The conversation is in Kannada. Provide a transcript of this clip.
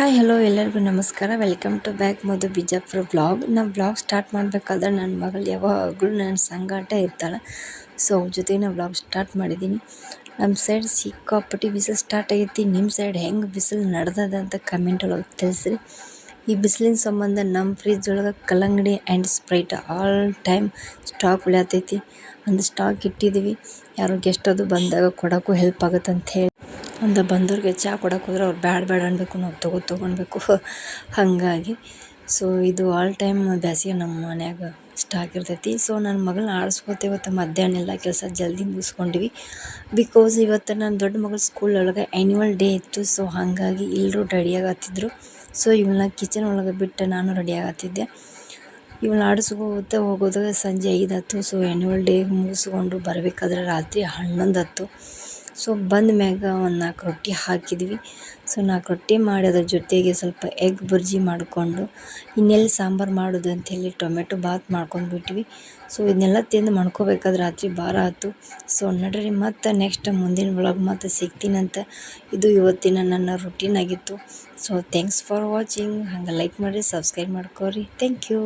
ಹಾಯ್ ಹಲೋ ಎಲ್ಲರಿಗೂ ನಮಸ್ಕಾರ. Welcome to back Madhu Bijapur blog ನಾವು ಬ್ಲಾಗ್ ಸ್ಟಾರ್ಟ್ ಮಾಡಬೇಕಾದ್ರೆ ನನ್ನ ಮಗಳು ಯಾವಾಗಲೂ ನನ್ನ ಸಂಗಾಟ ಇರ್ತಾಳೆ. ಸೊ ಅವ್ರ ಜೊತೆ ನಾ ಬ್ಲಾಗ್ ಸ್ಟಾರ್ಟ್ ಮಾಡಿದ್ದೀನಿ ನಮ್ಮ ಸೈಡ್ ಸಿಕ್ಕಾಪಟ್ಟಿ ಬಿಸಿಲು ಸ್ಟಾರ್ಟ್ ಆಗೈತಿ. ನಿಮ್ಮ ಸೈಡ್ ಹೆಂಗೆ ಬಿಸಿಲು ನಡೆದದ ಅಂತ ಕಮೆಂಟ್ ಒಳಗೆ ತಿಳಿಸ್ರಿ. ಈ ಬಿಸಿಲಿನ ಸಂಬಂಧ ನಮ್ಮ ಫ್ರಿಜ್ ಒಳಗೆ ಕಲ್ಲಂಗಡಿ and sprite all time stock ಉಳಿಯತೈತಿ. ಒಂದು ಸ್ಟಾಕ್ ಇಟ್ಟಿದ್ದೀವಿ ಯಾರೋ ಗೆಸ್ಟ್ ಅದು ಬಂದಾಗ ಕೊಡೋಕ್ಕೂ ಹೆಲ್ಪ್ ಆಗುತ್ತೆ ಅಂತ ಹೇಳಿ. ಒಂದು ಬಂದವ್ರಿಗೆ ಚಹಾ ಕೊಡಕ್ಕೆ ಹೋದ್ರೆ ಅವ್ರು ಬೇಡ ಬೇಡ ಅನ್ನಬೇಕು ನಾವು ತಗೋ ತಗೊಳ್ಬೇಕು ಹಾಗಾಗಿ. ಸೊ ಇದು ಆಲ್ ಟೈಮ್ ಬೇಸಿಗೆ ನಮ್ಮ ಮನ್ಯಾಗ ಇಷ್ಟ ಆಗಿರ್ತೈತಿ. ಸೊ ನನ್ನ ಮಗಳನ್ನ ಆಡಿಸ್ಕೊತ ಇವತ್ತು ಮಧ್ಯಾಹ್ನ ಎಲ್ಲ ಕೆಲಸ ಜಲ್ದಿ ಮುಗಿಸ್ಕೊಂಡ್ವಿ. ಬಿಕಾಸ್ ಇವತ್ತು ನನ್ನ ದೊಡ್ಡ ಮಗಳ ಸ್ಕೂಲ್ ಒಳಗೆ ಆ್ಯನ್ಯುವಲ್ ಡೇ ಇತ್ತು. ಸೊ ಹಾಗಾಗಿ ಎಲ್ಲರೂ ರೆಡಿಯಾಗತ್ತಿದ್ರು ಸೊ ಇವನ್ನ ಕಿಚನ್ ಒಳಗೆ ಬಿಟ್ಟು ನಾನು ರೆಡಿಯಾಗತ್ತಿದ್ದೆ ಇವನ್ನ ಆಡಿಸ್ಕೋತ ಹೋಗೋದಾಗ ಸಂಜೆ ಐದು ಹತ್ತು. ಸೊ ಆ್ಯನ್ಯುವಲ್ ಡೇ ಮುಗಿಸ್ಕೊಂಡು ಬರಬೇಕಾದ್ರೆ ರಾತ್ರಿ ಹನ್ನೊಂದು ಹತ್ತು. ಸೊ ಬಂದ ಮ್ಯಾಗ ಒಂದು ನಾಲ್ಕು ರೊಟ್ಟಿ ಹಾಕಿದ್ವಿ. ಸೊ ನಾಲ್ಕು ರೊಟ್ಟಿ ಮಾಡಿ ಅದ್ರ ಜೊತೆಗೆ ಸ್ವಲ್ಪ ಎಗ್ ಬುರ್ಜಿ ಮಾಡಿಕೊಂಡು ಇನ್ನೆಲ್ಲಿ ಸಾಂಬಾರು ಮಾಡೋದು ಅಂಥೇಳಿ ಟೊಮೆಟೊ ಬಾತ್ ಮಾಡ್ಕೊಂಡ್ಬಿಟ್ವಿ ಸೊ ಇದನ್ನೆಲ್ಲ ತಿಂದು ಮಾಡ್ಕೋಬೇಕಾದ್ರೆ ರಾತ್ರಿ ಭಾರ ಆಯ್ತು ಸೊ ನಡ್ರಿ, ಮತ್ತು ನೆಕ್ಸ್ಟ್ ಮುಂದಿನ ಒಳಗೆ ಮತ್ತೆ ಸಿಗ್ತೀನಂತ ಇದು ಇವತ್ತಿನ ನನ್ನ ರುಟೀನ್ ಆಗಿತ್ತು. ಸೊ ಥ್ಯಾಂಕ್ಸ್ ಫಾರ್ ವಾಚಿಂಗ್ ಹಂಗೆ ಲೈಕ್ ಮಾಡಿರಿ ಸಬ್ಸ್ಕ್ರೈಬ್ ಮಾಡ್ಕೋರಿ. Thank you